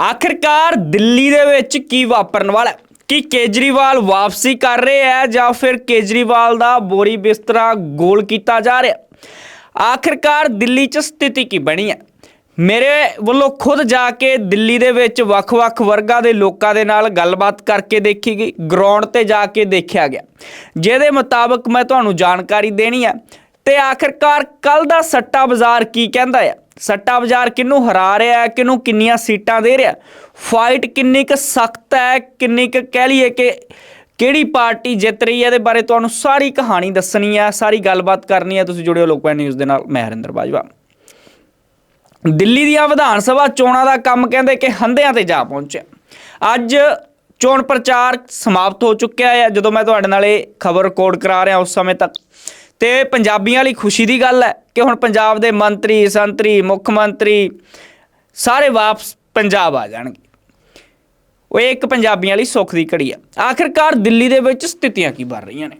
ਆਖਿਰਕਾਰ ਦਿੱਲੀ ਦੇ ਵਿੱਚ ਕੀ ਵਾਪਰਨ ਵਾਲਾ ਹੈ? ਕੀ ਕੇਜਰੀਵਾਲ ਵਾਪਸੀ ਕਰ ਰਹੇ ਹੈ ਜਾਂ ਫਿਰ ਕੇਜਰੀਵਾਲ ਦਾ ਬੋਰੀ ਬਿਸਤਰਾ ਗੋਲ ਕੀਤਾ ਜਾ ਰਿਹਾ ਆਖਿਰਕਾਰ ਦਿੱਲੀ 'ਚ ਸਥਿਤੀ ਕੀ ਬਣੀ ਹੈ? ਮੇਰੇ ਵੱਲੋਂ ਖੁਦ ਜਾ ਕੇ ਦਿੱਲੀ ਦੇ ਵਿੱਚ ਵੱਖ-ਵੱਖ ਵਰਗਾਂ ਦੇ ਲੋਕਾਂ ਦੇ ਨਾਲ ਗੱਲਬਾਤ ਕਰਕੇ ਦੇਖੀ ਗਈ, ਗਰਾਊਂਡ ਤੇ ਜਾ ਕੇ ਦੇਖਿਆ ਗਿਆ। ਜਿਹਦੇ ਮੁਤਾਬਕ ਮੈਂ ਤੁਹਾਨੂੰ ਜਾਣਕਾਰੀ ਦੇਣੀ ਹੈ। ਤੇ ਆਖਿਰਕਾਰ ਕੱਲ ਦਾ ਸੱਟਾ ਬਾਜ਼ਾਰ ਕੀ ਕਹਿੰਦਾ ਹੈ? ਸੱਟਾ ਬਾਜ਼ਾਰ ਕਿਹਨੂੰ ਹਰਾ ਰਿਹਾ ਹੈ, ਕਿਹਨੂੰ ਕਿੰਨੀਆਂ ਸੀਟਾਂ ਦੇ ਰਿਹਾ ਫਾਈਟ ਕਿੰਨੀ ਕੁ ਸਖਤ ਹੈ, ਕਿੰਨੀ ਕੁ ਕਹਿ ਲਈਏ ਕਿ ਕਿਹੜੀ ਪਾਰਟੀ ਜਿੱਤ ਰਹੀ ਹੈ, ਇਹਦੇ ਬਾਰੇ ਤੁਹਾਨੂੰ ਸਾਰੀ ਕਹਾਣੀ ਦੱਸਣੀ ਹੈ, ਸਾਰੀ ਗੱਲਬਾਤ ਕਰਨੀ ਹੈ। ਤੁਸੀਂ ਜੁੜਿਓ ਲੋਕਪਾਲ ਨਿਊਜ਼ ਦੇ ਨਾਲ, ਮੈਂ ਹਰਿੰਦਰ ਬਾਜਵਾ। ਦਿੱਲੀ ਦੀਆਂ ਵਿਧਾਨ ਸਭਾ ਚੋਣਾਂ ਦਾ ਕੰਮ ਕਹਿੰਦੇ ਕਿ ਹੰਦਿਆਂ ਤੇ ਜਾ ਪਹੁੰਚਿਆ। ਅੱਜ ਚੋਣ ਪ੍ਰਚਾਰ ਸਮਾਪਤ ਹੋ ਚੁੱਕਿਆ ਹੈ। ਜਦੋਂ ਮੈਂ ਤੁਹਾਡੇ ਨਾਲ ਇਹ ਖਬਰ ਰਿਕਾਰਡ ਕਰਾ ਰਿਹਾ, ਉਸ ਸਮੇਂ ਤੱਕ ਤੇ ਪੰਜਾਬੀਆਂ ਲਈ ਖੁਸ਼ੀ ਦੀ ਗੱਲ ਹੈ ਕਿ ਹੁਣ ਪੰਜਾਬ ਦੇ ਮੰਤਰੀ, ਸੰਤਰੀ, ਮੁੱਖ ਮੰਤਰੀ ਸਾਰੇ ਵਾਪਸ ਪੰਜਾਬ ਆ ਜਾਣਗੇ। ਉਹ ਇਹ ਇੱਕ ਪੰਜਾਬੀਆਂ ਲਈ ਸੁੱਖ ਦੀ ਘੜੀ ਆ ਆਖਿਰਕਾਰ ਦਿੱਲੀ ਦੇ ਵਿੱਚ ਸਥਿਤੀਆਂ ਕੀ ਬਣ ਰਹੀਆਂ ਨੇ?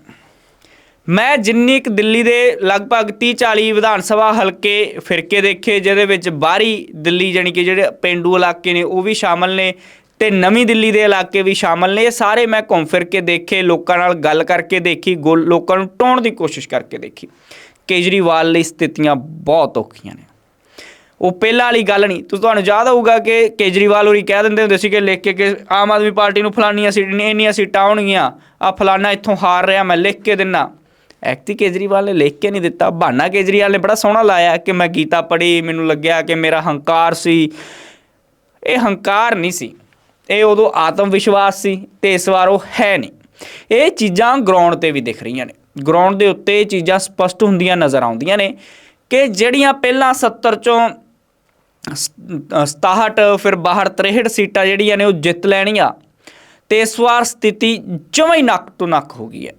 ਮੈਂ ਜਿੰਨੀ ਕੁ ਦਿੱਲੀ ਦੇ ਲਗਭਗ 30 40 ਵਿਧਾਨ ਸਭਾ ਹਲਕੇ ਫਿਰਕੇ ਦੇਖੇ, ਜਿਹਦੇ ਵਿੱਚ ਬਾਹਰੀ ਦਿੱਲੀ ਜਾਣੀ ਕਿ ਜਿਹੜੇ ਪਿੰਡੂ ਇਲਾਕੇ ਨੇ, ਉਹ ਵੀ ਸ਼ਾਮਲ ਨੇ। ਤੇ ਨਵੀਂ ਦਿੱਲੀ ਦੇ ਇਲਾਕੇ ਵੀ ਸ਼ਾਮਲ ਨੇ। ਇਹ ਸਾਰੇ ਮੈਂ ਘੁੰਮ ਫਿਰ ਕੇ ਦੇਖੇ, ਲੋਕਾਂ ਨਾਲ ਗੱਲ ਕਰਕੇ ਦੇਖੀ ਗੋਲ- ਲੋਕਾਂ ਨੂੰ ਟੋਣ ਦੀ ਕੋਸ਼ਿਸ਼ ਕਰਕੇ ਦੇਖੀ। ਕੇਜਰੀਵਾਲ ਲਈ ਸਥਿਤੀਆਂ ਬਹੁਤ ਔਖੀਆਂ ਨੇ। ਉਹ ਪਹਿਲਾਂ ਵਾਲੀ ਗੱਲ ਨਹੀਂ। ਤੁਸੀਂ ਤੁਹਾਨੂੰ ਯਾਦ ਆਊਗਾ ਕਿ ਕੇਜਰੀਵਾਲ ਹੋਰੀ ਕਹਿ ਦਿੰਦੇ ਹੁੰਦੇ ਸੀ ਕਿ ਲਿਖ ਕੇ ਕਿ ਆਮ ਆਦਮੀ ਪਾਰਟੀ ਨੂੰ ਫਲਾਨੀਆਂ ਸੀਟ ਨੇ, ਇੰਨੀਆਂ ਸੀਟਾਂ ਆਉਣਗੀਆਂ। ਆ ਫਲਾਨਾ ਇੱਥੋਂ ਹਾਰ ਰਿਹਾ, ਮੈਂ ਲਿਖ ਕੇ ਦਿੰਨਾ। ਐਕਤੀ ਕੇਜਰੀਵਾਲ ਨੇ ਲਿਖ ਕੇ ਨਹੀਂ ਦਿੱਤਾ। ਬਹਾਨਾ ਕੇਜਰੀਵਾਲ ਨੇ ਬੜਾ ਸੋਹਣਾ ਲਾਇਆ ਕਿ ਮੈਂ ਗੀਤਾ ਪੜ੍ਹੀ, ਮੈਨੂੰ ਲੱਗਿਆ ਕਿ ਮੇਰਾ ਹੰਕਾਰ ਸੀ। ਇਹ ਹੰਕਾਰ ਨਹੀਂ ਸੀ। ਇਹ ਉਦੋਂ ਆਤਮ ਵਿਸ਼ਵਾਸ ਸੀ ਤੇ ਇਸ ਵਾਰ ਉਹ ਹੈ ਨਹੀਂ। ਇਹ ਚੀਜ਼ਾਂ ਗਰਾਊਂਡ ਤੇ ਵੀ ਦਿਖ ਰਹੀਆਂ ਨੇ। ਗਰਾਊਂਡ ਦੇ ਉੱਤੇ ਇਹ ਚੀਜ਼ਾਂ ਸਪਸ਼ਟ ਹੁੰਦੀਆਂ ਨਜ਼ਰ ਆਉਂਦੀਆਂ ਨੇ ਕਿ ਜਿਹੜੀਆਂ ਪਹਿਲਾਂ 70 ਚੋਂ 67 ਫਿਰ ਬਾਹਰ 63 ਸੀਟਾਂ ਜਿਹੜੀਆਂ ਨੇ ਉਹ ਜਿੱਤ ਲੈਣੀਆਂ ਤੇ ਇਸ ਵਾਰ ਸਥਿਤੀ ਜਮਾਂ ਹੀ ਨੱਕ ਤੋਂ ਨੱਕ ਹੋ ਗਈ ਹੈ।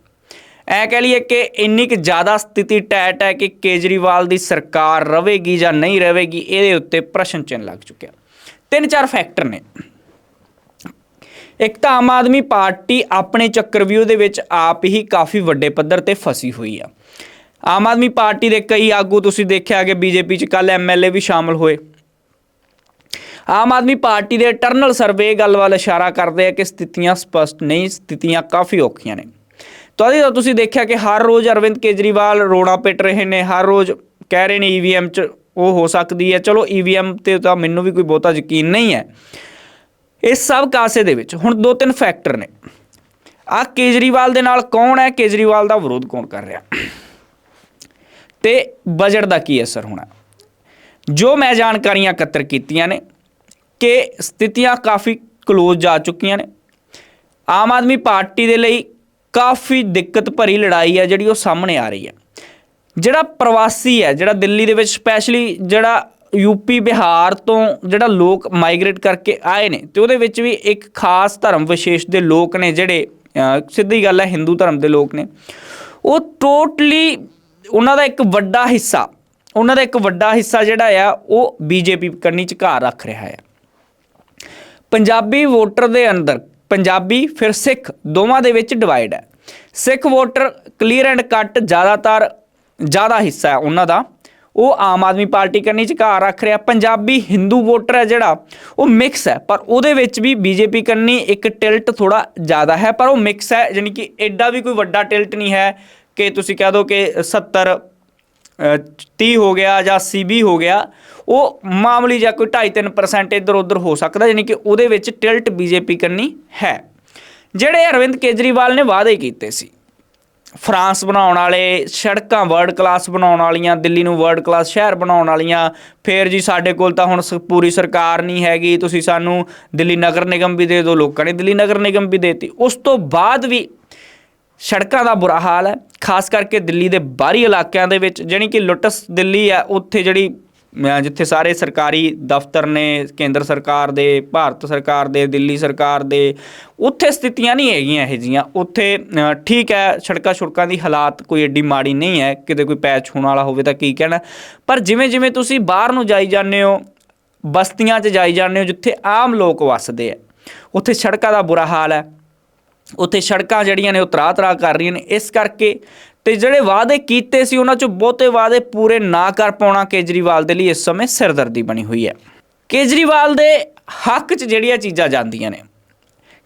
ਐ ਕਹਿ ਲਈਏ ਕਿ ਇੰਨੀ ਕੁ ਜ਼ਿਆਦਾ ਸਥਿਤੀ ਟੈਟ ਹੈ ਕਿ ਕੇਜਰੀਵਾਲ ਦੀ ਸਰਕਾਰ ਰਵੇਗੀ ਜਾਂ ਨਹੀਂ ਰਵੇਗੀ, ਇਹਦੇ ਉੱਤੇ ਪ੍ਰਸ਼ਨ ਚਿੰਨ੍ਹ ਲੱਗ ਚੁੱਕਿਆ। ਤਿੰਨ ਚਾਰ ਫੈਕਟਰ ਨੇ। ਇੱਕ ਤਾਂ ਆਮ ਆਦਮੀ ਪਾਰਟੀ ਆਪਣੇ ਚੱਕਰਵਿਊਹ ਦੇ ਵਿੱਚ ਆਪ ਹੀ ਕਾਫੀ ਵੱਡੇ ਪੱਧਰ ਤੇ ਫਸੀ ਹੋਈ ਆ। ਆਮ ਆਦਮੀ ਪਾਰਟੀ ਦੇ ਕਈ ਆਗੂ ਤੁਸੀਂ ਦੇਖਿਆ ਕਿ ਬੀਜੇਪੀ ਚ ਕੱਲ ਐਮਐਲਏ ਵੀ ਸ਼ਾਮਲ ਹੋਏ। ਆਮ ਆਦਮੀ ਪਾਰਟੀ ਦੇ ਇੰਟਰਨਲ ਸਰਵੇ ਗੱਲ ਵੱਲ ਇਸ਼ਾਰਾ ਕਰਦੇ ਆ ਕਿ ਸਥਿਤੀਆਂ ਸਪਸ਼ਟ ਨਹੀਂ, ਸਥਿਤੀਆਂ ਕਾਫੀ ਔਖੀਆਂ ਨੇ। ਤਦ ਤਾਂ ਤੁਸੀਂ ਦੇਖਿਆ ਕਿ ਹਰ ਰੋਜ਼ ਅਰਵਿੰਦ ਕੇਜਰੀਵਾਲ ਰੋਣਾ ਪਿੱਟ ਰਹੇ ਨੇ, ਹਰ ਰੋਜ਼ ਕਹਿ ਰਹੇ ਨੇ ਈਵੀਐਮ ਚ ਉਹ ਹੋ ਸਕਦੀ ਹੈ। ਚਲੋ ਈਵੀਐਮ ਤੇ ਤਾਂ ਮੈਨੂੰ ਵੀ ਕੋਈ ਬਹੁਤਾ ਯਕੀਨ ਨਹੀਂ ਹੈ। ਇਸ ਸਭ ਕਾਸੇ ਦੇ ਵਿੱਚ ਹੁਣ ਦੋ ਤਿੰਨ ਫੈਕਟਰ ਨੇ। ਆ ਕੇਜਰੀਵਾਲ ਦੇ ਨਾਲ ਕੌਣ ਹੈ? ਕੇਜਰੀਵਾਲ ਦਾ ਵਿਰੋਧ ਕੌਣ ਕਰ ਰਿਹਾ? ਤੇ ਬਜਟ ਦਾ ਕੀ ਅਸਰ ਹੋਣਾ? ਜੋ ਮੈਂ ਜਾਣਕਾਰੀਆਂ ਇਕੱਤਰ ਕੀਤੀਆਂ ਨੇ ਕਿ ਸਥਿਤੀਆਂ ਕਾਫੀ ਕਲੋਜ਼ ਜਾ ਚੁੱਕੀਆਂ ਨੇ। ਆਮ ਆਦਮੀ ਪਾਰਟੀ ਦੇ ਲਈ ਕਾਫੀ ਦਿੱਕਤ ਭਰੀ ਲੜਾਈ ਹੈ ਜਿਹੜੀ ਉਹ ਸਾਹਮਣੇ ਆ ਰਹੀ ਹੈ। ਜਿਹੜਾ ਪ੍ਰਵਾਸੀ ਹੈ, ਜਿਹੜਾ ਦਿੱਲੀ ਦੇ ਵਿੱਚ ਸਪੈਸ਼ਲੀ ਜਿਹੜਾ ਯੂਪੀ, ਬਿਹਾਰ ਤੋਂ ਜਿਹੜਾ ਲੋਕ ਮਾਈਗ੍ਰੇਟ ਕਰਕੇ ਆਏ ਨੇ ਤੇ ਉਹਦੇ ਵਿੱਚ ਵੀ ਇੱਕ ਖਾਸ ਧਰਮ ਵਿਸ਼ੇਸ਼ ਦੇ ਲੋਕ ਨੇ ਜਿਹੜੇ ਸਿੱਧੀ ਗੱਲ ਹੈ ਹਿੰਦੂ ਧਰਮ ਦੇ ਲੋਕ ਨੇ। ਉਹ ਟੋਟਲੀ ਉਹਨਾਂ ਦਾ ਇੱਕ ਵੱਡਾ ਹਿੱਸਾ, ਉਹਨਾਂ ਦਾ ਇੱਕ ਵੱਡਾ ਹਿੱਸਾ ਜਿਹੜਾ ਆ, ਉਹ ਬੀਜੇਪੀ ਕੰਨੀ ਚ ਘਰ ਰੱਖ ਰਿਹਾ ਹੈ ਪੰਜਾਬੀ ਵੋਟਰ ਦੇ ਅੰਦਰ, ਪੰਜਾਬੀ ਫਿਰ ਸਿੱਖ ਦੋਵਾਂ ਦੇ ਵਿੱਚ ਡਿਵਾਈਡ ਹੈ। ਸਿੱਖ ਵੋਟਰ ਕਲੀਅਰ ਐਂਡ ਕੱਟ ਜ਼ਿਆਦਾਤਰ ਜ਼ਿਆਦਾ ਹਿੱਸਾ ਹੈ ਉਹਨਾਂ ਦਾ। ਉਹ ਆਮ ਆਦਮੀ ਪਾਰਟੀ ਕਰਨੀ ਚ ਰੱਖ ਰਿਹਾ। ਪੰਜਾਬੀ ਹਿੰਦੂ ਵੋਟਰ ਹੈ ਜਿਹੜਾ ਉਹ ਮਿਕਸ ਹੈ ਪਰ ਉਹਦੇ ਵਿੱਚ ਵੀ ਬੀਜੇਪੀ ਕਰਨੀ ਇੱਕ ਟਿਲਟ ਥੋੜਾ ਜ਼ਿਆਦਾ ਹੈ ਪਰ ਉਹ ਮਿਕਸ ਹੈ ਯਾਨੀ ਕਿ ਐਡਾ ਵੀ ਕੋਈ ਵੱਡਾ ਟਿਲਟ ਨਹੀਂ ਹੈ ਕਿ ਤੁਸੀਂ ਕਹਿ ਦਿਓ ਕਿ 70 ਅ, 30 ਹੋ ਗਿਆ ਜਾਂ 80 20 ਹੋ ਗਿਆ ਉਹ ਮਾਮੂਲੀ ਜਾਂ ਕੋਈ 2.5-3% ਇੱਧਰ ਉੱਧਰ ਹੋ ਸਕਦਾ ਯਾਨੀ ਕਿ ਉਹਦੇ ਵਿੱਚ ਟਿਲਟ ਬੀਜੇਪੀ ਕਰਨੀ ਹੈ। ਜਿਹੜੇ ਅਰਵਿੰਦ ਕੇਜਰੀਵਾਲ ਨੇ ਵਾਅਦੇ ਕੀਤੇ ਸੀ ਫਰਾਂਸ ਬਣਾਉਣ ਵਾਲੇ, ਸੜਕਾਂ ਵਰਲਡ ਕਲਾਸ ਬਣਾਉਣ ਵਾਲੀਆਂ, ਦਿੱਲੀ ਨੂੰ ਵਰਲਡ ਕਲਾਸ ਸ਼ਹਿਰ ਬਣਾਉਣ ਵਾਲੀਆਂ। ਫੇਰ ਜੀ ਸਾਡੇ ਕੋਲ ਤਾਂ ਹੁਣ ਸ- ਪੂਰੀ ਸਰਕਾਰ ਨਹੀਂ ਹੈਗੀ। ਤੁਸੀਂ ਸਾਨੂੰ ਦਿੱਲੀ ਨਗਰ ਨਿਗਮ ਵੀ ਦੇ ਦਿਓ, ਲੋਕਾਂ ਨੇ ਦਿੱਲੀ ਨਗਰ ਨਿਗਮ ਵੀ ਦੇਤੀ। ਉਸ ਤੋਂ ਬਾਅਦ ਵੀ ਸੜਕਾਂ ਦਾ ਬੁਰਾ ਹਾਲ ਹੈ। ਖਾਸ ਕਰਕੇ ਦਿੱਲੀ ਦੇ ਬਾਹਰੀ ਇਲਾਕਿਆਂ ਦੇ ਵਿੱਚ, ਜਾਣੀ ਕਿ ਲੁੱਟਸ ਦਿੱਲੀ ਆ ਉੱਥੇ ਜਿਹੜੀ ਜਿੱਥੇ ਸਾਰੇ ਸਰਕਾਰੀ ਦਫ਼ਤਰ ਨੇ, ਕੇਂਦਰ ਸਰਕਾਰ ਦੇ, ਭਾਰਤ ਸਰਕਾਰ ਦੇ, ਦਿੱਲੀ ਸਰਕਾਰ ਦੇ, ਉੱਥੇ ਸਥਿਤੀਆਂ ਨਹੀਂ ਹੈਗੀਆਂ ਇਹ ਜੀਆਂ। ਉੱਥੇ ਠੀਕ ਹੈ, ਸੜਕਾਂ ਸੜਕਾਂ ਦੀ ਹਾਲਾਤ ਕੋਈ ਏਡੀ ਮਾੜੀ ਨਹੀਂ ਹੈ, ਕਿਤੇ ਕੋਈ ਪੈਚ ਹੋਣ ਵਾਲਾ ਹੋਵੇ ਤਾਂ ਕੀ ਕਹਿਣਾ। ਪਰ ਜਿਵੇਂ ਜਿਵੇਂ ਤੁਸੀਂ ਬਾਹਰ ਨੂੰ ਜਾਈ ਜਾਂਦੇ ਹੋ, ਬਸਤੀਆਂ 'ਚ ਜਾਈ ਜਾਂਦੇ ਹੋ, ਜਿੱਥੇ ਆਮ ਲੋਕ ਵੱਸਦੇ ਆ ਉੱਥੇ ਸੜਕਾਂ ਦਾ ਬੁਰਾ ਹਾਲ ਹੈ। ਉੱਥੇ ਸੜਕਾਂ ਜਿਹੜੀਆਂ ਨੇ ਉਹ ਤਰਾ ਤਰਾ ਕਰ ਰਹੀਆਂ ਨੇ। ਇਸ ਕਰਕੇ ਤੇ ਜਿਹੜੇ ਵਾਅਦੇ ਕੀਤੇ ਸੀ, ਉਹਨਾਂ ਚੋਂ ਬਹੁਤੇ ਵਾਅਦੇ ਪੂਰੇ ਨਾ ਕਰ ਪਾਉਣਾ ਕੇਜਰੀਵਾਲ ਦੇ ਲਈ ਇਸ ਸਮੇਂ ਸਿਰਦਰਦੀ ਬਣੀ ਹੋਈ ਹੈ। ਕੇਜਰੀਵਾਲ ਦੇ ਹੱਕ 'ਚ ਜਿਹੜੀਆਂ ਚੀਜ਼ਾਂ ਜਾਂਦੀਆਂ ਨੇ,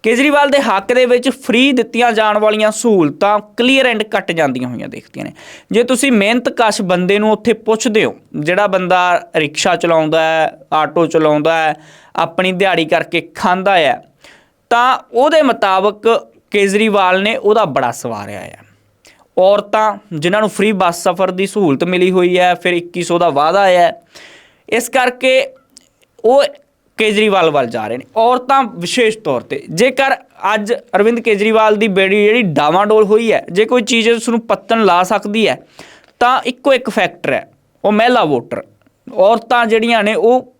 ਕੇਜਰੀਵਾਲ ਦੇ ਹੱਕ ਦੇ ਵਿੱਚ ਫ੍ਰੀ ਦਿੱਤੀਆਂ ਜਾਣ ਵਾਲੀਆਂ ਸਹੂਲਤਾਂ ਕਲੀਅਰ ਐਂਡ ਕੱਟ ਜਾਂਦੀਆਂ ਹੋਈਆਂ ਦੇਖਦੀਆਂ ਨੇ। ਜੇ ਤੁਸੀਂ ਮਿਹਨਤ ਕਸ਼ ਬੰਦੇ ਨੂੰ ਉੱਥੇ ਪੁੱਛਦੇ ਹੋ, ਜਿਹੜਾ ਬੰਦਾ ਰਿਕਸ਼ਾ ਚਲਾਉਂਦਾ ਹੈ, ਆਟੋ ਚਲਾਉਂਦਾ ਹੈ, ਆਪਣੀ ਦਿਹਾੜੀ ਕਰਕੇ ਖਾਂਦਾ ਹੈ, ਤਾਂ ਉਹਦੇ ਮੁਤਾਬਕ ਕੇਜਰੀਵਾਲ ਨੇ ਉਹਦਾ ਬੜਾ ਸਵਾਰਿਆ ਹੈ ਔਰਤਾਂ ਜਿਨ੍ਹਾਂ ਨੂੰ ਫ੍ਰੀ ਬੱਸ ਸਫ਼ਰ ਦੀ ਸਹੂਲਤ ਮਿਲੀ ਹੋਈ ਹੈ, ਫਿਰ 2100 ਦਾ ਵਾਅਦਾ ਹੈ। ਇਸ ਕਰਕੇ ਉਹ ਕੇਜਰੀਵਾਲ ਵੱਲ ਜਾ ਰਹੇ ਨੇ। ਔਰਤਾਂ ਵਿਸ਼ੇਸ਼ ਤੌਰ ਤੇ, ਜੇਕਰ ਅੱਜ ਅਰਵਿੰਦ ਕੇਜਰੀਵਾਲ ਦੀ ਬੇੜੀ ਜਿਹੜੀ ਡਾਵਾਂਡੋਲ ਹੋਈ ਹੈ, ਜੇ ਕੋਈ ਚੀਜ਼ ਉਸ ਨੂੰ ਪੱਤਨ ਲਾ ਸਕਦੀ ਹੈ, ਤਾਂ ਇੱਕੋ ਇੱਕ ਫੈਕਟਰ ਹੈ, ਉਹ ਮਹਿਲਾ ਵੋਟਰ। ਔਰਤਾਂ ਜਿਹੜੀਆਂ ਨੇ, ਉਹ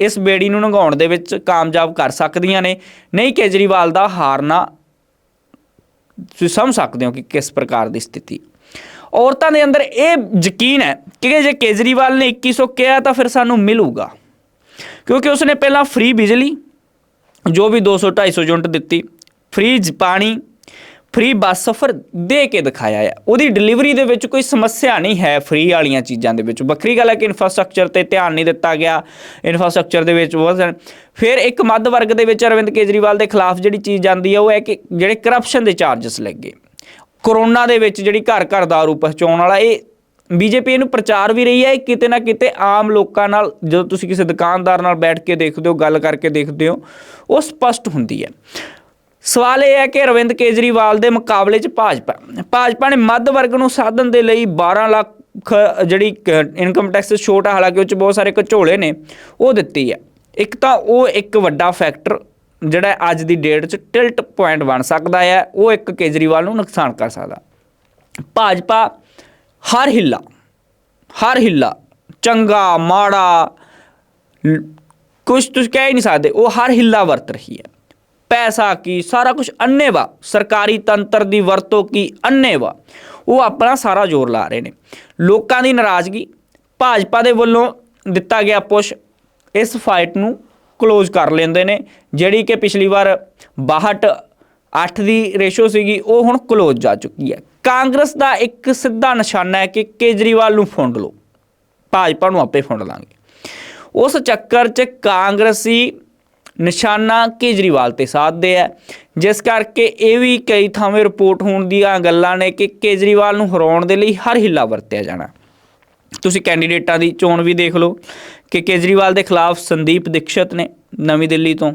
ਇਸ ਬੇੜੀ ਨੂੰ ਨਗਾਉਣ ਦੇ ਵਿੱਚ ਕਾਮਯਾਬ ਕਰ ਸਕਦੀਆਂ ਨੇ। ਨਹੀਂ ਕੇਜਰੀਵਾਲ ਦਾ ਹਾਰਨਾ ਤੁਸੀਂ ਸਮਝ ਸਕਦੇ ਹੋ ਕਿ ਕਿਸ ਪ੍ਰਕਾਰ ਦੀ ਸਥਿਤੀ। ਔਰਤਾਂ ਦੇ ਅੰਦਰ ਇਹ ਯਕੀਨ ਹੈ ਕਿ ਜੇ ਕੇਜਰੀਵਾਲ ਨੇ 2100 ਕਿਹਾ ਤਾਂ ਫਿਰ ਸਾਨੂੰ ਮਿਲੂਗਾ। ਕਿਉਂਕਿ ਉਸਨੇ ਪਹਿਲਾਂ ਫ੍ਰੀ ਬਿਜਲੀ, ਜੋ ਵੀ 200 250 ਯੂਨਿਟ ਦਿੱਤੀ ਫ੍ਰੀ ਪਾਣੀ ਫ੍ਰੀ ਬੱਸ ਸਫ਼ਰ ਦੇ ਕੇ ਦਿਖਾਇਆ ਹੈ। ਉਹਦੀ ਡਿਲੀਵਰੀ ਦੇ ਵਿੱਚ ਕੋਈ ਸਮੱਸਿਆ ਨਹੀਂ ਹੈ ਫ੍ਰੀ ਵਾਲੀਆਂ ਚੀਜ਼ਾਂ ਦੇ ਵਿੱਚ। ਵੱਖਰੀ ਗੱਲ ਹੈ ਕਿ ਇਨਫਰਾਸਟ੍ਰਕਚਰ ਤੇ ਧਿਆਨ ਨਹੀਂ ਦਿੱਤਾ ਗਿਆ। ਇਨਫਰਾਸਟ੍ਰਕਚਰ ਦੇ ਵਿੱਚ ਬਹੁਤ ਸਾਰੇ- ਫਿਰ ਇੱਕ ਮੱਧ ਵਰਗ ਦੇ ਵਿੱਚ ਅਰਵਿੰਦ ਕੇਜਰੀਵਾਲ ਦੇ ਖਿਲਾਫ ਜਿਹੜੀ ਚੀਜ਼ ਜਾਂਦੀ ਹੈ, ਉਹ ਹੈ ਕਿ ਜਿਹੜੇ ਕਰਪਸ਼ਨ ਦੇ ਚਾਰजेस ਲੱਗੇ। ਕਰੋਨਾ ਦੇ ਵਿੱਚ ਜਿਹੜੀ ਘਰ ਘਰ ਦਾਰੂ ਪਹੁੰਚਾਉਣ ਵਾਲਾ, ਇਹ ਬੀਜੇਪੀ ਇਹਨੂੰ ਪ੍ਰਚਾਰ ਵੀ ਰਹੀ ਹੈ, ਇਹ ਕਿਤੇ ਨਾ ਕਿਤੇ ਆਮ ਲੋਕਾਂ ਨਾਲ ਜਦੋਂ ਤੁਸੀਂ ਕਿਸੇ ਦੁਕਾਨਦਾਰ ਨਾਲ ਬੈਠ ਕੇ ਦੇਖਦੇ ਹੋ, ਗੱਲ ਕਰਕੇ ਦੇਖਦੇ ਹੋ, ਉਹ ਸਪਸ਼ਟ ਹੁੰਦੀ ਹੈ। ਸਵਾਲ ਇਹ ਹੈ ਕਿ ਅਰਵਿੰਦ ਕੇਜਰੀਵਾਲ ਦੇ ਮੁਕਾਬਲੇ 'ਚ ਭਾਜਪਾ ਭਾਜਪਾ ਨੇ ਮੱਧ ਵਰਗ ਨੂੰ ਸਾਧਨ ਦੇ ਲਈ 12 ਲੱਖ ਜਿਹੜੀ ਇਨਕਮ ਟੈਕਸ ਛੋਟਾ ਹਾਲਾਂਕਿ ਉਹ 'ਚ ਬਹੁਤ ਸਾਰੇ ਘਚੋਲੇ ਨੇ, ਉਹ ਦਿੱਤੀ ਹੈ। ਇੱਕ ਤਾਂ ਉਹ ਇੱਕ ਵੱਡਾ ਫੈਕਟਰ ਜਿਹੜਾ ਅੱਜ ਦੀ ਡੇਟ 'ਚ ਟਿਲਟ ਪੁਆਇੰਟ ਬਣ ਸਕਦਾ ਹੈ, ਉਹ ਇੱਕ ਕੇਜਰੀਵਾਲ ਨੂੰ ਨੁਕਸਾਨ ਕਰ ਸਕਦਾ। ਭਾਜਪਾ ਹਰ ਹਿੱਲਾ ਹਰ ਹਿੱਲਾ, ਚੰਗਾ, ਮਾੜਾ ਕੁਝ ਤੁਸੀਂ ਕਹਿ ਹੀ ਨਹੀਂ ਸਕਦੇ, ਉਹ ਹਰ ਹਿੱਲਾ ਵਰਤ ਰਹੀ ਹੈ। ਪੈਸਾ ਕੀ, ਸਾਰਾ ਕੁਝ ਅੰਨੇਵਾ ਸਰਕਾਰੀ ਤੰਤਰ ਦੀ ਵਰਤੋਂ ਕੀ ਅੰਨੇਵਾ ਉਹ ਆਪਣਾ ਸਾਰਾ ਜ਼ੋਰ ਲਾ ਰਹੇ ਨੇ। ਲੋਕਾਂ ਦੀ ਨਾਰਾਜ਼ਗੀ ਭਾਜਪਾ ਦੇ ਵੱਲੋਂ ਦਿੱਤਾ ਗਿਆ ਪੁਸ਼, ਇਸ ਫਾਈਟ ਨੂੰ ਕਲੋਜ਼ ਕਰ ਲੈਂਦੇ ਨੇ, ਜਿਹੜੀ ਕਿ ਪਿਛਲੀ ਵਾਰ 62 8 ਦੀ ਰੇਸ਼ੋ ਸੀਗੀ, ਉਹ ਹੁਣ ਕਲੋਜ਼ ਜਾ ਚੁੱਕੀ ਹੈ। ਕਾਂਗਰਸ ਦਾ ਇੱਕ ਸਿੱਧਾ ਨਿਸ਼ਾਨਾ ਹੈ ਕਿ ਕੇਜਰੀਵਾਲ ਨੂੰ ਫੁੰਡ ਲਓ। ਭਾਜਪਾ ਨੂੰ ਆਪੇ ਫੁੰਡ ਲਾਂਗੇ। ਉਸ ਚੱਕਰ 'ਚ ਕਾਂਗਰਸੀ ਨਿਸ਼ਾਨਾ ਕੇਜਰੀਵਾਲ ਤੇ ਸਾਧਦੇ ਹੈ। ਜਿਸ ਕਰਕੇ ਇਹ ਵੀ ਕਈ ਥਾਵੇਂ ਰਿਪੋਰਟ ਹੋਣ ਦੀਆਂ ਗੱਲਾਂ ਨੇ ਕਿ ਕੇਜਰੀਵਾਲ ਨੂੰ ਹਰਾਉਣ ਦੇ ਲਈ ਹਰ ਹਿੱਲਾ ਵਰਤਿਆ ਜਾਣਾ। ਤੁਸੀਂ ਕੈਂਡੀਡੇਟਾਂ ਦੀ ਚੋਣ ਵੀ ਦੇਖ ਲਓ ਕਿ ਕੇਜਰੀਵਾਲ ਦੇ ਖਿਲਾਫ ਸੰਦੀਪ ਦੀਕਸ਼ਤ ਨੇ ਨਵੀਂ ਦਿੱਲੀ ਤੋਂ।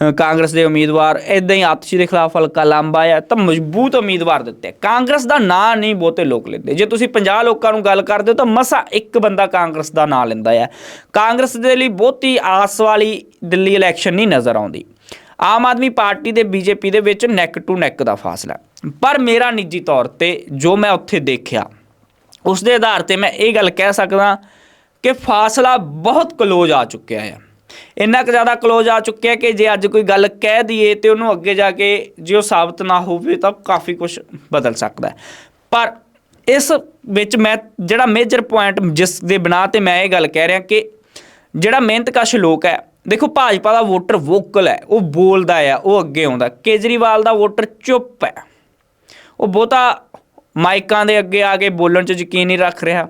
ਕਾਂਗਰਸ ਦੇ ਉਮੀਦਵਾਰ ਇਦਾਂ ਹੀ ਆਤਸ਼ੀ ਦੇ ਖਿਲਾਫ ਹਲਕਾ ਲਾਂਬਾ ਆ, ਤਾਂ ਮਜ਼ਬੂਤ ਉਮੀਦਵਾਰ ਦਿੱਤੇ। ਕਾਂਗਰਸ ਦਾ ਨਾਂ ਨਹੀਂ ਬਹੁਤੇ ਲੋਕ ਲੈਂਦੇ। ਜੇ ਤੁਸੀਂ 50 ਲੋਕਾਂ ਨੂੰ ਗੱਲ ਕਰਦੇ ਹੋ, ਤਾਂ ਮਸਾ ਇੱਕ ਬੰਦਾ ਕਾਂਗਰਸ ਦਾ ਨਾਂ ਲੈਂਦਾ ਆ। ਕਾਂਗਰਸ ਦੇ ਲਈ ਬਹੁਤੀ ਆਸ ਵਾਲੀ ਦਿੱਲੀ ਇਲੈਕਸ਼ਨ ਨਹੀਂ ਨਜ਼ਰ ਆਉਂਦੀ। ਆਮ ਆਦਮੀ ਪਾਰਟੀ ਤੇ ਬੀਜੇਪੀ ਦੇ ਵਿੱਚ ਨੈਕ ਟੂ ਨੈਕ ਦਾ ਫਾਸਲਾ। ਪਰ ਮੇਰਾ ਨਿੱਜੀ ਤੌਰ ਤੇ ਜੋ ਮੈਂ ਉੱਥੇ ਦੇਖਿਆ, ਉਸ ਦੇ ਆਧਾਰ ਤੇ ਮੈਂ ਇਹ ਗੱਲ ਕਹਿ ਸਕਦਾ ਕਿ ਫਾਸਲਾ ਬਹੁਤ ਕਲੋਜ਼ ਆ ਚੁੱਕਿਆ ਹੈ ਇੰਨਾ ਕੁ ਜ਼ਿਆਦਾ ਕਲੋਜ਼ ਆ ਚੁੱਕਿਆ ਕਿ ਜੇ ਅੱਜ ਕੋਈ ਗੱਲ ਕਹਿ ਦਈਏ ਤੇ ਉਹਨੂੰ ਅੱਗੇ ਜਾ ਕੇ ਜੇ ਉਹ ਸਾਬਤ ਨਾ ਹੋਵੇ ਤਾਂ ਕਾਫੀ ਕੁਝ ਬਦਲ ਸਕਦਾ ਪਰ ਇਸ ਵਿੱਚ ਮੈਂ ਜਿਹੜਾ ਮੇਜਰ ਪੁਆਇੰਟ ਜਿਸ ਦੇ ਬਣਾ ਤੇ ਮੈਂ ਇਹ ਗੱਲ ਕਹਿ ਰਿਹਾ ਕਿ ਜਿਹੜਾ ਮਿਹਨਤਕਸ਼ ਲੋਕ ਹੈ, ਦੇਖੋ ਭਾਜਪਾ ਦਾ ਵੋਟਰ ਵੋਕਲ ਹੈ, ਉਹ ਬੋਲਦਾ ਹੈ ਉਹ ਅੱਗੇ ਆਉਂਦਾ। ਕੇਜਰੀਵਾਲ ਦਾ ਵੋਟਰ ਚੁੱਪ ਹੈ। ਉਹ ਬਹੁਤਾ ਮਾਈਕਾਂ ਦੇ ਅੱਗੇ ਆ ਕੇ ਬੋਲਣ 'ਚ ਯਕੀਨ ਨਹੀਂ ਰੱਖ ਰਿਹਾ।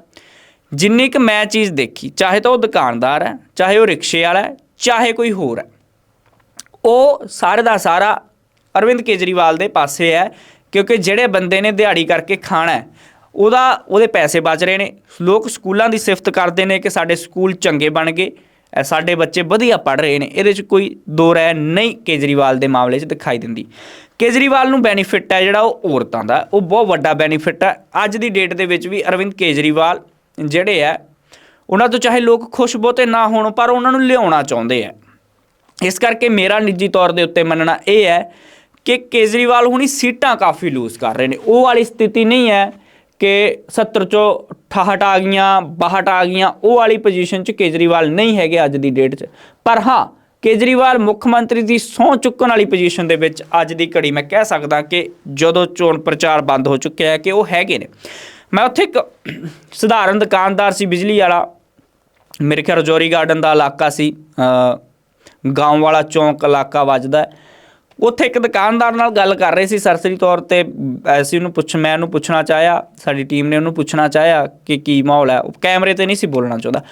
ਜਿੰਨੀ ਕੁ ਮੈਂ ਚੀਜ਼ ਦੇਖੀ, ਚਾਹੇ ਤਾਂ ਉਹ ਦੁਕਾਨਦਾਰ ਹੈ, ਚਾਹੇ ਉਹ ਰਿਕਸ਼ੇ ਵਾਲਾ ਹੈ, ਚਾਹੇ ਕੋਈ ਹੋਰ ਹੈ, ਉਹ ਸਾਰੇ ਦਾ ਸਾਰਾ ਅਰਵਿੰਦ ਕੇਜਰੀਵਾਲ ਦੇ ਪਾਸੇ ਹੈ, ਕਿਉਂਕਿ ਜਿਹੜੇ ਬੰਦੇ ਨੇ ਦਿਹਾੜੀ ਕਰਕੇ ਖਾਣਾ ਉਹਦਾ, ਉਹਦੇ ਪੈਸੇ ਬਚ ਰਹੇ ਨੇ। ਲੋਕ ਸਕੂਲਾਂ ਦੀ ਸਿਫਤ ਕਰਦੇ ਨੇ ਕਿ ਸਾਡੇ ਸਕੂਲ ਚੰਗੇ ਬਣ ਗਏ ਸਾਡੇ ਬੱਚੇ ਵਧੀਆ ਪੜ੍ਹ ਰਹੇ ਨੇ। ਇਹਦੇ 'ਚ ਕੋਈ ਦੋ ਰਾਏ ਨਹੀਂ ਕੇਜਰੀਵਾਲ ਦੇ ਮਾਮਲੇ 'ਚ ਦਿਖਾਈ ਦਿੰਦੀ। ਕੇਜਰੀਵਾਲ ਨੂੰ ਬੈਨੀਫਿਟ ਹੈ ਜਿਹੜਾ ਉਹ ਔਰਤਾਂ ਦਾ, ਉਹ ਬਹੁਤ ਵੱਡਾ ਬੈਨੀਫਿਟ ਹੈ। ਅੱਜ ਦੀ ਡੇਟ ਦੇ ਵਿੱਚ ਵੀ ਅਰਵਿੰਦ ਕੇਜਰੀਵਾਲ ਜਿਹੜੇ ਆ, ਉਹਨਾਂ ਤੋਂ ਚਾਹੇ ਲੋਕ ਖੁਸ਼ ਬਹੁਤੇ ਨਾ ਹੋਣ, ਪਰ ਉਹਨਾਂ ਨੂੰ ਲਿਆਉਣਾ ਚਾਹੁੰਦੇ ਆ। ਇਸ ਕਰਕੇ ਮੇਰਾ ਨਿੱਜੀ ਤੌਰ ਦੇ ਉੱਤੇ ਮੰਨਣਾ ਇਹ ਹੈ ਕਿ ਕੇਜਰੀਵਾਲ ਹੁਣੀ ਸੀਟਾਂ ਕਾਫੀ ਲੂਜ਼ ਕਰ ਰਹੇ ਨੇ। ਉਹ ਵਾਲੀ ਸਥਿਤੀ ਨਹੀਂ ਹੈ ਕਿ 70 ਚੋਂ 68 ਆ ਗਈਆਂ 62 ਆ ਗਈਆਂ, ਉਹ ਵਾਲੀ ਪੋਜੀਸ਼ਨ 'ਚ ਕੇਜਰੀਵਾਲ ਨਹੀਂ ਹੈਗੇ ਅੱਜ ਦੀ ਡੇਟ 'ਚ। ਪਰ ਹਾਂ, ਕੇਜਰੀਵਾਲ ਮੁੱਖ ਮੰਤਰੀ ਦੀ ਸਹੁੰ ਚੁੱਕਣ ਵਾਲੀ ਪੋਜੀਸ਼ਨ ਦੇ ਵਿੱਚ ਅੱਜ ਦੀ ਘੜੀ ਮੈਂ ਕਹਿ ਸਕਦਾ ਕਿ ਜਦੋਂ ਚੋਣ ਪ੍ਰਚਾਰ ਬੰਦ ਹੋ ਚੁੱਕਿਆ ਹੈ ਕਿ ਉਹ ਹੈਗੇ ਨੇ। ਮੈਂ ਉੱਥੇ ਇੱਕ ਸਧਾਰਨ ਦੁਕਾਨਦਾਰ ਸੀ, ਬਿਜਲੀ ਵਾਲਾ। ਮੇਰੇ ਖਿਆਲ ਰਜੌਰੀ ਗਾਰਡਨ ਦਾ ਇਲਾਕਾ ਸੀ। ਗਾਉਂ ਵਾਲਾ ਚੌਂਕ ਇਲਾਕਾ ਵੱਜਦਾ ਉੱਥੇ ਇੱਕ ਦੁਕਾਨਦਾਰ ਨਾਲ ਗੱਲ ਕਰ ਰਹੇ ਸੀ ਸਰਸਰੀ ਤੌਰ ਤੇ। ਐਸੀ ਉਹਨੂੰ ਪੁੱਛ, ਮੈਂ ਉਹਨੂੰ ਪੁੱਛਣਾ ਚਾਹਿਆ, ਸਾਡੀ ਟੀਮ ਨੇ ਉਹਨੂੰ ਪੁੱਛਣਾ ਚਾਹਿਆ ਕਿ ਕੀ ਮਾਹੌਲ ਹੈ। ਉਹ ਕੈਮਰੇ ਤੇ ਨਹੀਂ ਸੀ ਬੋਲਣਾ ਚਾਹੁੰਦਾ।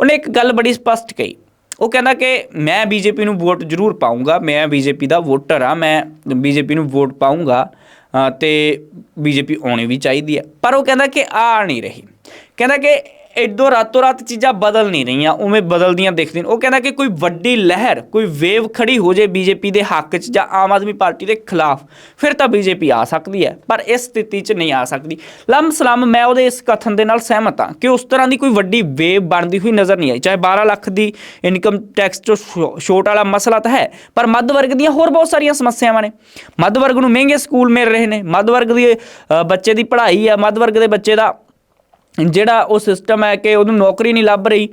ਉਹਨੇ ਇੱਕ ਗੱਲ ਬੜੀ ਸਪਸ਼ਟ ਕਹੀ। ਉਹ ਕਹਿੰਦਾ ਕਿ ਮੈਂ ਬੀਜੇਪੀ ਨੂੰ ਵੋਟ ਜ਼ਰੂਰ ਪਾਉਂਗਾ ਮੈਂ ਬੀਜੇਪੀ ਦਾ ਵੋਟਰ ਆ ਮੈਂ ਬੀਜੇਪੀ ਨੂੰ ਵੋਟ ਪਾਉਂਗਾ ਤੇ ਬੀਜੇਪੀ ਆਉਣੀ ਵੀ ਚਾਹੀਦੀ ਹੈ। ਪਰ ਉਹ ਕਹਿੰਦਾ ਕਿ ਆ ਨਹੀਂ ਰਹੀ। ਕਹਿੰਦਾ ਕਿ ਇਦੋਂ ਰਾਤੋਂ ਰਾਤ ਚੀਜ਼ਾਂ ਬਦਲ ਨਹੀਂ ਰਹੀਆਂ, ਉਵੇਂ ਬਦਲਦੀਆਂ ਦੇਖਦੇ ਨੇ ਉਹ ਕਹਿੰਦਾ ਕਿ ਕੋਈ ਵੱਡੀ ਲਹਿਰ, ਕੋਈ ਵੇਵ ਖੜੀ ਹੋ ਜੇ ਬੀਜੇਪੀ ਦੇ ਹੱਕ 'ਚ ਜਾਂ ਆਮ ਆਦਮੀ ਪਾਰਟੀ ਦੇ ਖਿਲਾਫ, ਫਿਰ ਤਾਂ ਬੀਜੇਪੀ ਆ ਸਕਦੀ ਹੈ, ਪਰ ਇਸ ਸਥਿਤੀ 'ਚ ਨਹੀਂ ਆ ਸਕਦੀ। ਲੰਮ ਸਲਮ ਮੈਂ ਉਹਦੇ ਇਸ ਕਥਨ ਦੇ ਨਾਲ ਸਹਿਮਤ ਹਾਂ ਕਿ ਉਸ ਤਰ੍ਹਾਂ ਦੀ ਕੋਈ ਵੱਡੀ ਵੇਵ ਬਣਦੀ ਹੋਈ ਨਜ਼ਰ ਨਹੀਂ ਆਈ। ਚਾਹੇ 12 ਲੱਖ ਦੀ ਇਨਕਮ ਟੈਕਸ ਤੋਂ ਛੋ- ਛੋਟ ਵਾਲਾ ਮਸਲਾ ਤਾਂ ਹੈ, ਪਰ ਮੱਧ ਵਰਗ ਦੀਆਂ ਹੋਰ ਬਹੁਤ ਸਾਰੀਆਂ ਸਮੱਸਿਆਵਾਂ ਨੇ। ਮੱਧ ਵਰਗ ਨੂੰ ਮਹਿੰਗੇ ਸਕੂਲ ਮਿਲ ਰਹੇ ਨੇ ਮੱਧ ਵਰਗ ਦੇ ਬੱਚੇ ਦੀ ਪੜ੍ਹਾਈ ਆ ਮੱਧ ਵਰਗ ਦੇ ਬੱਚੇ ਦਾ ਜਿਹੜਾ ਉਹ ਸਿਸਟਮ ਹੈ ਕਿ ਉਹਨੂੰ ਨੌਕਰੀ ਨਹੀਂ ਲੱਭ ਰਹੀ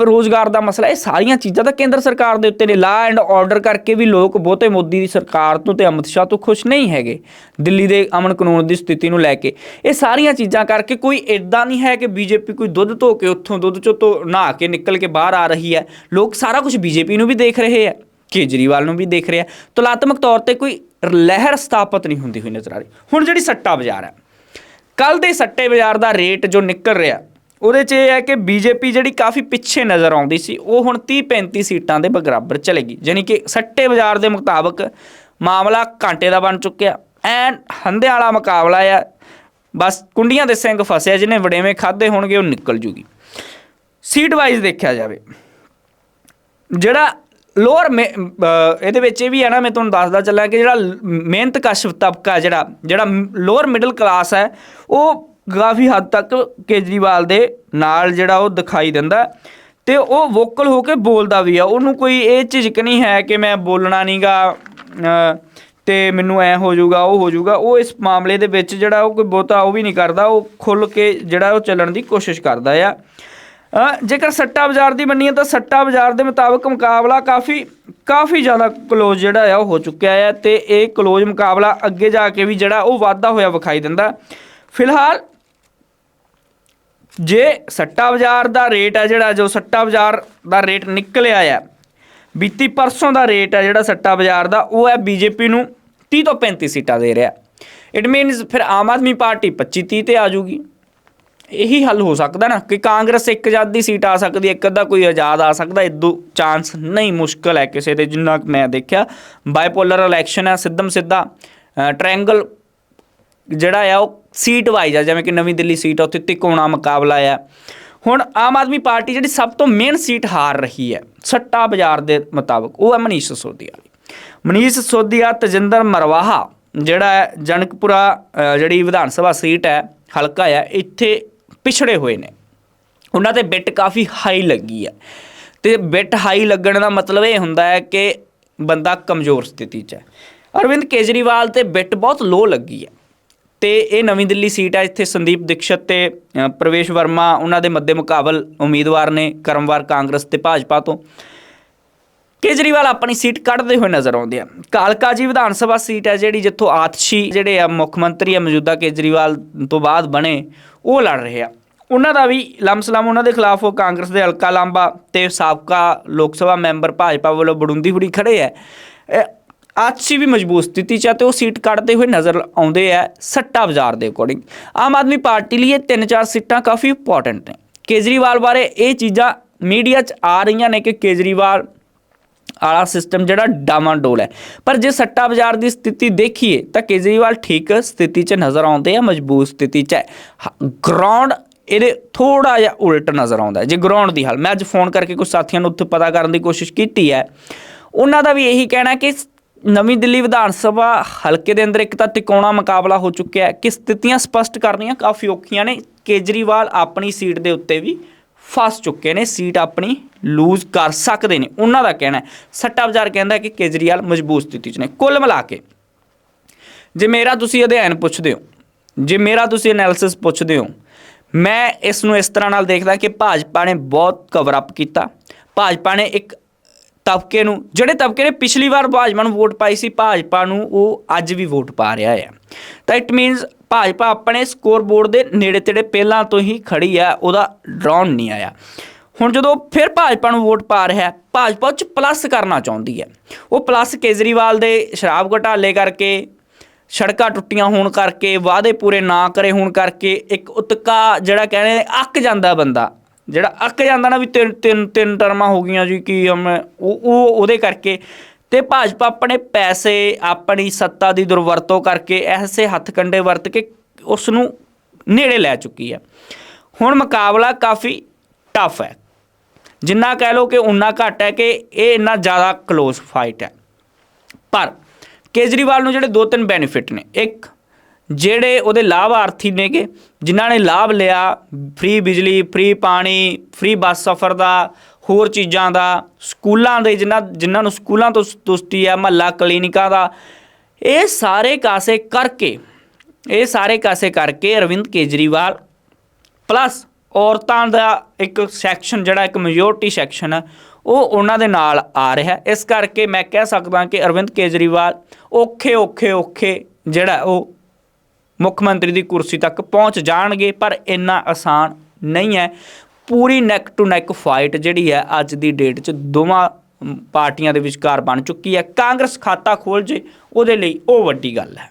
ਰੋਜ਼ਗਾਰ ਦਾ ਮਸਲਾ, ਇਹ ਸਾਰੀਆਂ ਚੀਜ਼ਾਂ ਤਾਂ ਕੇਂਦਰ ਸਰਕਾਰ ਦੇ ਉੱਤੇ ਨੇ। ਲਾ ਐਂਡ ਆਰਡਰ ਕਰਕੇ ਵੀ ਲੋਕ ਬਹੁਤੇ ਮੋਦੀ ਦੀ ਸਰਕਾਰ ਤੋਂ ਤੇ ਅਮਿਤ ਸ਼ਾਹ ਤੋਂ ਖੁਸ਼ ਨਹੀਂ ਹੈਗੇ, ਦਿੱਲੀ ਦੇ ਅਮਨ ਕਾਨੂੰਨ ਦੀ ਸਥਿਤੀ ਨੂੰ ਲੈ ਕੇ। ਇਹ ਸਾਰੀਆਂ ਚੀਜ਼ਾਂ ਕਰਕੇ ਕੋਈ ਇਦਾਂ ਨਹੀਂ ਹੈ ਕਿ ਬੀਜੇਪੀ ਕੋਈ ਦੁੱਧ ਧੋ ਕੇ ਉੱਥੋਂ ਦੁੱਧ ਚੋਂ ਤੋਂ ਨਹਾ ਕੇ ਨਿਕਲ ਕੇ ਬਾਹਰ ਆ ਰਹੀ ਹੈ। ਲੋਕ ਸਾਰਾ ਕੁਝ ਬੀਜੇਪੀ ਨੂੰ ਵੀ ਦੇਖ ਰਹੇ ਹੈ, ਕੇਜਰੀਵਾਲ ਨੂੰ ਵੀ ਦੇਖ ਰਿਹਾ ਤੁਲਾਤਮਕ ਤੌਰ ਤੇ ਕੋਈ ਲਹਿਰ ਸਥਾਪਿਤ ਨਹੀਂ ਹੁੰਦੀ ਹੋਈ ਨਜ਼ਰ ਆ ਰਹੀ। ਹੁਣ ਜਿਹੜੀ ਸੱਟਾ ਬਾਜ਼ਾਰ ਹੈ ਕੱਲ ਦੇ ਸੱਟੇ ਬਾਜ਼ਾਰ ਦਾ ਰੇਟ ਜੋ ਨਿਕਲ ਰਿਹਾ, ਉਹਦੇ 'ਚ ਇਹ ਹੈ ਕਿ ਬੀਜੇਪੀ ਜਿਹੜੀ ਕਾਫੀ ਪਿੱਛੇ ਨਜ਼ਰ ਆਉਂਦੀ ਸੀ, ਉਹ ਹੁਣ 30 35 ਸੀਟਾਂ ਦੇ ਬਰਾਬਰ ਚਲੇਗੀ ਯਾਨੀ ਕਿ ਸੱਟੇ ਬਾਜ਼ਾਰ ਦੇ ਮੁਤਾਬਕ ਮਾਮਲਾ ਘੰਟੇ ਦਾ ਬਣ ਚੁੱਕਿਆ। ਐਨ ਹੰਦੇ ਵਾਲਾ ਮੁਕਾਬਲਾ ਆ, ਬਸ ਕੁੰਡੀਆਂ ਦੇ ਸਿੰਘ ਫਸਿਆ, ਜਿਹਨੇ ਵਡੇਵੇਂ ਖਾਦੇ ਹੋਣਗੇ, ਉਹ ਨਿਕਲ ਜੂਗੀ। ਸੀਟ ਵਾਈਜ਼ ਦੇਖਿਆ ਜਾਵੇ, ਜਿਹੜਾ ਲੋਅਰ ਇਹਦੇ ਵਿੱਚ ਇਹ ਵੀ ਹੈ ਨਾ, ਮੈਂ ਤੁਹਾਨੂੰ ਦੱਸਦਾ ਚੱਲਾਂ ਕਿ ਜਿਹੜਾ ਮਿਹਨਤ ਕਸ਼ ਤਬਕਾ ਜਿਹੜਾ ਜਿਹੜਾ ਲੋਅਰ ਮਿਡਲ ਕਲਾਸ ਹੈ, ਉਹ ਕਾਫੀ ਹੱਦ ਤੱਕ ਕੇਜਰੀਵਾਲ ਦੇ ਨਾਲ ਜਿਹੜਾ ਉਹ ਦਿਖਾਈ ਦਿੰਦਾ ਹੈ ਤੇ ਉਹ ਵੋਕਲ ਹੋ ਕੇ ਬੋਲਦਾ ਵੀ ਆ। ਉਹਨੂੰ ਕੋਈ ਇਹ ਝਿਜਕ ਨਹੀਂ ਹੈ ਕਿ ਮੈਂ ਬੋਲਣਾ ਨਹੀਂਗਾ ਤੇ ਮੈਨੂੰ ਐ ਹੋ ਜਾਊਗਾ, ਉਹ ਹੋ ਜਾਊਗਾ। ਉਹ ਇਸ ਮਾਮਲੇ ਦੇ ਵਿੱਚ ਜਿਹੜਾ ਉਹ ਕੋਈ ਬਹੁਤਾ ਉਹ ਵੀ ਨਹੀਂ ਕਰਦਾ, ਉਹ ਖੁੱਲ ਕੇ ਜਿਹੜਾ ਉਹ ਚੱਲਣ ਦੀ ਕੋਸ਼ਿਸ਼ ਕਰਦਾ ਆ। ਜੇਕਰ ਸੱਟਾ ਬਾਜ਼ਾਰ ਦੀ ਮੰਨੀਏ ਤਾਂ ਸੱਟਾ ਬਾਜ਼ਾਰ ਦੇ ਮੁਤਾਬਕ ਮੁਕਾਬਲਾ ਕਾਫੀ ਕਾਫੀ ਜ਼ਿਆਦਾ ਕਲੋਜ਼ ਜਿਹੜਾ ਆ, ਉਹ ਹੋ ਚੁੱਕਿਆ ਹੈ ਤੇ ਇਹ ਕਲੋਜ਼ ਮੁਕਾਬਲਾ ਅੱਗੇ ਜਾ ਕੇ ਵੀ ਜਿਹੜਾ, ਉਹ ਵਾਧਾ ਹੋਇਆ ਵਿਖਾਈ ਦਿੰਦਾ। ਫਿਲਹਾਲ ਜੇ ਸੱਟਾ ਬਾਜ਼ਾਰ ਦਾ ਰੇਟ ਹੈ ਜਿਹੜਾ, ਜੋ ਸੱਟਾ ਬਾਜ਼ਾਰ ਦਾ ਰੇਟ ਨਿਕਲਿਆ ਆ, ਬੀਤੀ ਪਰਸੋਂ ਦਾ ਰੇਟ ਹੈ ਜਿਹੜਾ ਸੱਟਾ ਬਾਜ਼ਾਰ ਦਾ, ਉਹ ਹੈ ਬੀਜੇਪੀ ਨੂੰ 30 ਤੋਂ 35 ਸੀਟਾਂ ਦੇ ਰਿਹਾ। ਇਟ ਮੀਨਸ ਫਿਰ ਆਮ ਆਦਮੀ ਪਾਰਟੀ 25 30 ਤੇ ਆ ਜੂਗੀ। ਇਹੀ ਹੱਲ ਹੋ ਸਕਦਾ ਨਾ ਕਿ ਕਾਂਗਰਸ ਇੱਕ ਆਜ਼ਾਦੀ ਸੀਟ ਆ ਸਕਦੀ ਇੱਕ ਅੱਧਾ ਕੋਈ ਆਜ਼ਾਦ ਆ ਸਕਦਾ ਇਦੋਂ ਚਾਂਸ ਨਹੀਂ ਮੁਸ਼ਕਲ ਹੈ ਕਿਸੇ ਦੇ, ਜਿੰਨਾ ਕੁ ਮੈਂ ਦੇਖਿਆ। ਬਾਈਪੋਲਰ ਇਲੈਕਸ਼ਨ ਹੈ, ਸਿੱਧਮ ਸਿੱਧਾ ਟ੍ਰਾਇੰਗਲ ਜਿਹੜਾ ਆ, ਉਹ ਸੀਟ ਵਾਈਜ਼ ਆ, ਜਿਵੇਂ ਕਿ ਨਵੀਂ ਦਿੱਲੀ ਸੀਟ ਆ, ਉੱਥੇ ਤਿਕੋਣਾ ਮੁਕਾਬਲਾ ਆ। ਹੁਣ ਆਮ ਆਦਮੀ ਪਾਰਟੀ ਜਿਹੜੀ ਸਭ ਤੋਂ ਮੇਨ ਸੀਟ ਹਾਰ ਰਹੀ ਹੈ, ਸੱਟਾ ਬਾਜ਼ਾਰ ਦੇ ਮੁਤਾਬਕ, ਉਹ ਹੈ ਮਨੀਸ਼ ਸਿਸੋਦੀਆ। ਮਨੀਸ਼ ਸੋਦੀਆ ਤਜਿੰਦਰ ਮਰਵਾਹਾ, ਜਿਹੜਾ ਹੈ ਜਨਕਪੁਰਾ ਜਿਹੜੀ ਵਿਧਾਨ ਸਭਾ ਸੀਟ ਹੈ, ਹਲਕਾ ਹੈ ਇੱਥੇ ਪਿਛੜੇ ਹੋਏ ਨੇ। ਉਹਨਾਂ ਤੇ ਬਿੱਟ ਕਾਫੀ ਹਾਈ ਲੱਗੀ ਹੈ ਤੇ ਬਿੱਟ ਹਾਈ ਲੱਗਣ ਦਾ ਮਤਲਬ ਇਹ ਹੁੰਦਾ ਹੈ ਕਿ ਬੰਦਾ ਕਮਜ਼ੋਰ ਸਥਿਤੀ 'ਚ ਹੈ। ਅਰਵਿੰਦ ਕੇਜਰੀਵਾਲ ਤੇ ਬਿੱਟ ਬਹੁਤ ਲੋ ਲੱਗੀ ਹੈ ਤੇ ਇਹ ਨਵੀਂ ਦਿੱਲੀ ਸੀਟ ਹੈ ਇੱਥੇ ਸੰਦੀਪ ਦੀਕਸ਼ਤ ਤੇ ਪ੍ਰਵੇਸ਼ ਵਰਮਾ, ਉਹਨਾਂ ਦੇ ਮੱਦੇ ਮੁਕਾਬਲ ਉਮੀਦਵਾਰ ਨੇ ਕਰਮਵਾਰ ਕਾਂਗਰਸ ਤੇ ਭਾਜਪਾ ਤੋਂ। ਕੇਜਰੀਵਾਲ ਆਪਣੀ ਸੀਟ ਕੱਢਦੇ ਹੋਏ ਨਜ਼ਰ ਆਉਂਦੇ ਆ। ਕਾਲਕਾ ਜੀ ਵਿਧਾਨ ਸਭਾ ਸੀਟ ਹੈ ਜਿਹੜੀ ਜਿੱਥੋਂ ਆਤਸ਼ੀ ਜਿਹੜੇ ਆ ਮੁੱਖ ਮੰਤਰੀ ਆ ਮੌਜੂਦਾ ਕੇਜਰੀਵਾਲ ਤੋਂ ਬਾਅਦ ਬਣੇ, ਉਹ ਲੜ ਰਹੇ ਆ। ਉਹਨਾਂ ਦਾ ਵੀ ਲਮਸਲਮ ਉਹਨਾਂ ਦੇ ਖਿਲਾਫ ਉਹ ਕਾਂਗਰਸ ਦੇ ਹਲਕਾ ਲਾਂਬਾ ਤੇ ਸਾਬਕਾ ਲੋਕ ਸਭਾ ਮੈਂਬਰ ਭਾਜਪਾ ਵੱਲੋਂ ਬੜੁੰਦੀ ਹੁੜੀ ਖੜੇ ਆ। ਆਤਸ਼ੀ ਵੀ ਮਜ਼ਬੂਤ ਸਥਿਤੀ 'ਚ ਆ ਤੇ ਉਹ ਸੀਟ ਕੱਢਦੇ ਹੋਏ ਨਜ਼ਰ ਆਉਂਦੇ ਆ ਸੱਟਾ ਬਾਜ਼ਾਰ ਦੇ ਅਕੋਰਡਿੰਗ ਆਮ ਆਦਮੀ ਪਾਰਟੀ ਲਈ ਇਹ ਤਿੰਨ ਚਾਰ ਸੀਟਾਂ ਕਾਫੀ ਇੰਪੋਰਟੈਂਟ ਨੇ। ਕੇਜਰੀਵਾਲ ਬਾਰੇ ਇਹ ਚੀਜ਼ਾਂ ਮੀਡੀਆ 'ਚ ਆ ਰਹੀਆਂ ਨੇ ਕਿ ਕੇਜਰੀਵਾਲ ਵਾਲਾ ਸਿਸਟਮ ਜਿਹੜਾ ਡਾਮਾਡੋਲ ਹੈ। ਪਰ ਜੇ ਸੱਟਾ ਬਾਜ਼ਾਰ ਦੀ ਸਥਿਤੀ ਦੇਖੀਏ, ਤਾਂ ਕੇਜਰੀਵਾਲ ਠੀਕ ਸਥਿਤੀ 'ਚ ਨਜ਼ਰ ਆਉਂਦੇ ਆ, ਮਜ਼ਬੂਤ ਸਥਿਤੀ 'ਚ ਹੈ। ਗਰਾਊਂਡ ਇਹਦੇ ਥੋੜਾ ਜਿਹਾ ਉਲਟ ਨਜ਼ਰ ਆਉਂਦਾ ਜੇ ਗਰਾਊਂਡ ਦੀ ਹਾਲ, ਮੈਂ ਅੱਜ ਫੋਨ ਕਰਕੇ ਕੁਝ ਸਾਥੀਆਂ ਨੂੰ ਉੱਥੇ ਪਤਾ ਕਰਨ ਦੀ ਕੋਸ਼ਿਸ਼ ਕੀਤੀ ਹੈ। ਉਹਨਾਂ ਦਾ ਵੀ ਇਹੀ ਕਹਿਣਾ ਕਿ ਨਵੀਂ ਦਿੱਲੀ ਵਿਧਾਨ ਸਭਾ ਹਲਕੇ ਦੇ ਅੰਦਰ ਇੱਕ ਤਾਂ ਤਿਕੋਣਾ ਮੁਕਾਬਲਾ ਹੋ ਚੁੱਕਿਆ ਹੈ। ਕਿ ਸਥਿਤੀਆਂ ਸਪਸ਼ਟ ਕਰਨੀਆਂ ਕਾਫੀ ਔਖੀਆਂ ਨੇ। ਕੇਜਰੀਵਾਲ ਆਪਣੀ ਸੀਟ ਦੇ ਉੱਤੇ ਵੀ ਫਸ ਚੁੱਕੇ ਨੇ, ਸੀਟ ਆਪਣੀ ਲੂਜ਼ ਕਰ ਸਕਦੇ ਨੇ। ਉਹਨਾਂ ਦਾ ਕਹਿਣਾ ਸੱਟਾ ਬਾਜ਼ਾਰ ਕਹਿੰਦਾ ਕਿ ਕੇਜਰੀਵਾਲ ਮਜ਼ਬੂਤ ਸਥਿਤੀ 'ਚ ਨੇ। ਕੁੱਲ ਮਿਲਾ ਕੇ ਜੇ ਮੇਰਾ ਤੁਸੀਂ ਅਧਿਐਨ ਪੁੱਛਦੇ ਹੋ, ਜੇ ਮੇਰਾ ਤੁਸੀਂ ਐਨਾਲਿਸਿਸ ਪੁੱਛਦੇ ਹੋ, ਮੈਂ ਇਸ ਨੂੰ ਇਸ ਤਰ੍ਹਾਂ ਨਾਲ ਦੇਖਦਾ ਕਿ ਭਾਜਪਾ ਨੇ ਬਹੁਤ ਕਵਰ ਅਪ ਕੀਤਾ। ਭਾਜਪਾ ਨੇ ਇੱਕ ਤਬਕੇ ਨੂੰ, ਜਿਹੜੇ ਤਬਕੇ ਨੇ ਪਿਛਲੀ ਵਾਰ ਭਾਜਪਾ ਨੂੰ ਵੋਟ ਪਾਈ ਸੀ, ਭਾਜਪਾ ਨੂੰ ਉਹ ਅੱਜ ਵੀ ਵੋਟ ਪਾ ਰਿਹਾ ਹੈ। ਤਾਂ ਇਟ ਮੀਨਸ ਭਾਜਪਾ ਆਪਣੇ ਸਕੋਰ ਬੋਰਡ ਦੇ ਨੇੜੇ ਤੇੜੇ ਪਹਿਲਾਂ ਤੋਂ ਹੀ ਖੜੀ ਆ ਉਹਦਾ ਡਰਾਉਣ ਨਹੀਂ ਆਇਆ। ਹੁਣ ਜਦੋਂ ਫਿਰ ਭਾਜਪਾ ਨੂੰ ਵੋਟ ਪਾ ਰਿਹਾ ਹੈ, ਭਾਜਪਾ ਉਹ 'ਚ ਪਲੱਸ ਕਰਨਾ ਚਾਹੁੰਦੀ ਹੈ ਉਹ ਪਲੱਸ ਕੇਜਰੀਵਾਲ ਦੇ ਸ਼ਰਾਬ ਘਟਾਲੇ ਕਰਕੇ ਸੜਕਾਂ ਟੁੱਟੀਆਂ ਹੋਣ ਕਰਕੇ ਵਾਅਦੇ ਪੂਰੇ ਨਾ ਕਰੇ ਹੋਣ ਕਰਕੇ ਇੱਕ ਉਤਕਾ ਜਿਹੜਾ ਕਹਿੰਦੇ ਅੱਕ ਜਾਂਦਾ ਬੰਦਾ। ਜਿਹੜਾ ਅੱਕ ਜਾਂਦਾ ਨਾ ਵੀ ਤਿੰਨ ਤਿੰਨ ਤਿੰਨ ਟਰਮਾਂ ਹੋ ਗਈਆਂ ਜੀ ਕੀ ਉਹ ਉਹਦੇ ਕਰਕੇ ਤੇ ਭਾਜਪਾ ਆਪਣੇ ਪੈਸੇ, ਆਪਣੀ ਸੱਤਾ ਦੀ ਦੁਰਵਰਤੋਂ ਕਰਕੇ ਐਸੇ ਹੱਥ ਕੰਡੇ ਵਰਤ ਕੇ ਉਸ ਨੂੰ ਨੇੜੇ ਲੈ ਚੁੱਕੀ ਹੈ। ਹੁਣ ਮੁਕਾਬਲਾ ਕਾਫੀ ਟਫ ਹੈ। ਜਿੰਨਾ ਕਹਿ ਲਓ ਕਿ ਉਨਾ ਘੱਟ ਹੈ ਕਿ ਇਹ ਇੰਨਾ ਜ਼ਿਆਦਾ ক্লোਜ਼ ਫਾਈਟ ਹੈ। ਪਰ ਕੇਜਰੀਵਾਲ ਨੂੰ ਜਿਹੜੇ ਦੋ ਤਿੰਨ ਬੈਨੀਫਿਟ ਨੇ। ਇੱਕ, ਜਿਹੜੇ ਉਹਦੇ ਲਾਭਾਰਥੀ ਨੇਗੇ, ਜਿਨ੍ਹਾਂ ਨੇ ਲਾਭ ਲਿਆ ਫ੍ਰੀ ਬਿਜਲੀ ਫ੍ਰੀ ਪਾਣੀ ਫ੍ਰੀ ਬੱਸ ਸਫ਼ਰ ਦਾ ਹੋਰ ਚੀਜ਼ਾਂ ਦਾ, ਸਕੂਲਾਂ ਦੇ ਜਿਨ੍ਹਾਂ ਜਿਨ੍ਹਾਂ ਨੂੰ ਸਕੂਲਾਂ ਤੋਂ ਸੰਤੁਸ਼ਟੀ ਹੈ ਮਹੱਲਾ ਕਲੀਨਿਕਾਂ ਦਾ, ਇਹ ਸਾਰੇ ਕਾਸੇ ਕਰਕੇ, ਇਹ ਸਾਰੇ ਕਾਸੇ ਕਰਕੇ ਅਰਵਿੰਦ ਕੇਜਰੀਵਾਲ ਪਲੱਸ ਔਰਤਾਂ ਦਾ ਇੱਕ ਸੈਕਸ਼ਨ ਜਿਹੜਾ, ਇੱਕ ਮੈਜੋਰਟੀ ਸੈਕਸ਼ਨ ਹੈ ਉਹ ਉਹਨਾਂ ਦੇ ਨਾਲ ਆ ਰਿਹਾ। ਇਸ ਕਰਕੇ ਮੈਂ ਕਹਿ ਸਕਦਾ ਕਿ ਅਰਵਿੰਦ ਕੇਜਰੀਵਾਲ ਔਖੇ ਔਖੇ ਔਖੇ ਜਿਹੜਾ ਉਹ ਮੁੱਖ ਮੰਤਰੀ ਦੀ ਕੁਰਸੀ ਤੱਕ ਪਹੁੰਚ ਜਾਣਗੇ, ਪਰ ਇੰਨਾ ਆਸਾਨ ਨਹੀਂ ਹੈ। ਪੂਰੀ ਨੈਕ ਟੂ ਨੈਕ ਫਾਈਟ ਜਿਹੜੀ ਹੈ ਅੱਜ ਦੀ ਡੇਟ 'ਚ ਦੋਵਾਂ ਪਾਰਟੀਆਂ ਦੇ ਵਿਚਕਾਰ ਬਣ ਚੁੱਕੀ ਹੈ। ਕਾਂਗਰਸ ਖਾਤਾ ਖੋਲ ਜੇ, ਉਹਦੇ ਲਈ ਉਹ ਵੱਡੀ ਗੱਲ ਹੈ।